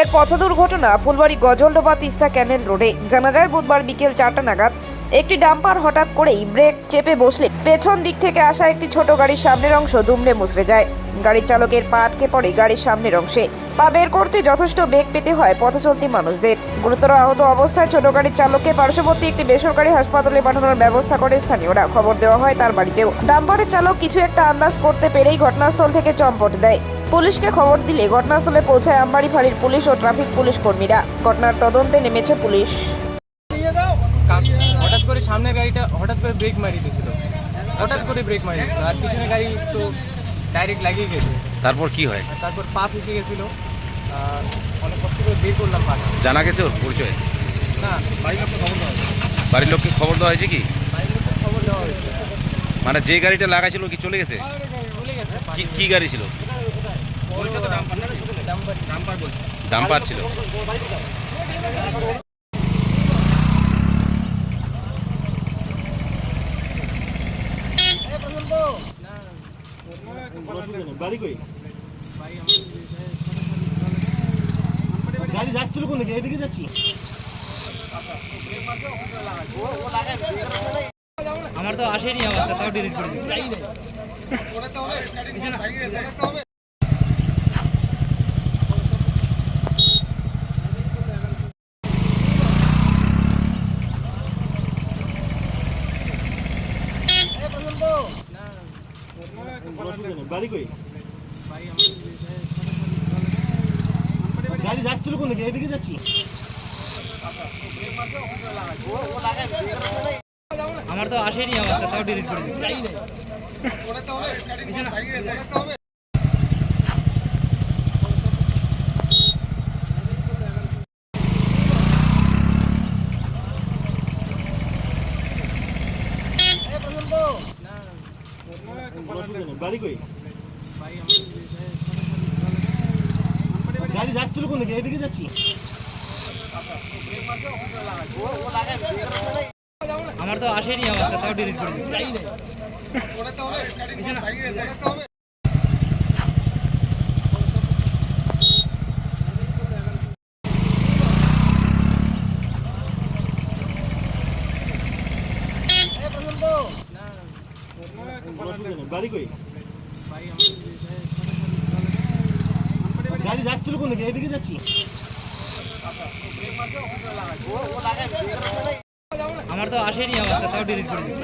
ফের পথ দুর্ঘটনা ফুলবাড়ি গজলডোবা তিস্তা ক্যানেল রোডে। জানা যায়, বুধবার বিকেল চারটা নাগাদ একটি ডাম্পার হঠাৎ করেই ব্রেক চেপে বসলে পেছন দিক থেকে আসা একটি ছোট গাড়ির সামনের অংশ দুমড়ে মুচড়ে যায়। গাড়ির চালকের পা আটকে পড়ে গাড়ির সামনের অংশে। পা বের করতে যথেষ্ট বেগ পেতে হয় পথচলতি মানুষদের। গুরুতর আহত অবস্থায় ছোট গাড়ির চালককে পার্শ্ববর্তী একটি বেসরকারি হাসপাতালে পাঠানোর ব্যবস্থা করে স্থানীয়রা খবর দেওয়া হয় তার বাড়িতেও। ডাম্পারের চালক কিছু একটা আন্দাজ করতে পেরেই ঘটনাস্থল থেকে চম্পট দেয়। পুলিশকে খবর দিলে ঘটনাস্থলে পৌঁছায় আমবাড়ি ফাঁড়ির পুলিশ ও ট্রাফিক পুলিশ কর্মীরা। ঘটনার তদন্তে নেমেছে পুলিশ। হঠাৎ করে সামনের গাড়িটা হঠাৎ করে ব্রেক মারিয়ে দিয়েছিল। হঠাৎ করে ব্রেক দিয়েছিল। আর পিছনে গাড়ি তো ডাইরেক্ট লাগিয়ে গেছে। তারপর কি হয়? তারপর পা ফেসে গেছিল। আর অনেক কষ্ট করে বের করলাম পাটা। জানা গেছে ওর পরিচয়? না বাড়ির লোককে খবর দেওয়া হয়েছে। বাড়ির লোককে খবর দেওয়া হয়েছে কি? বাড়ির লোককে খবর দেওয়া হয়েছে। মানে যে গাড়িটা লাগাছিল কি চলে গেছে? চলে গেছে। কি কি গাড়ি ছিল? ডাম্পার ছিল গাড়ি কই বাড়ি গাড়ি যাচ্ছিল কোন দিকে? এদিকে যাচ্ছিল। আমার তো আসেনি আমার তাও ডিলিট করে দিচ্ছি গাড়ি যাচ্ছিল কোন দিকে? এদিকে যাচ্ছিল। আমার তো আসেনি আমার তাও ডিলিট করে দিচ্ছি গাড়ি কই গাড়ি যাচ্ছিল কোন দিকে? এদিকে যাচ্ছিল। আমার তো আসেনি আমার তাও ডিলিট করে দিচ্ছি গাড়ি কই গাড়ি যাচ্ছিল কোন দিকে? এদিকে যাচ্ছিল। আমার তো আসেনি আমার তাও ডিলিট করে দিচ্ছি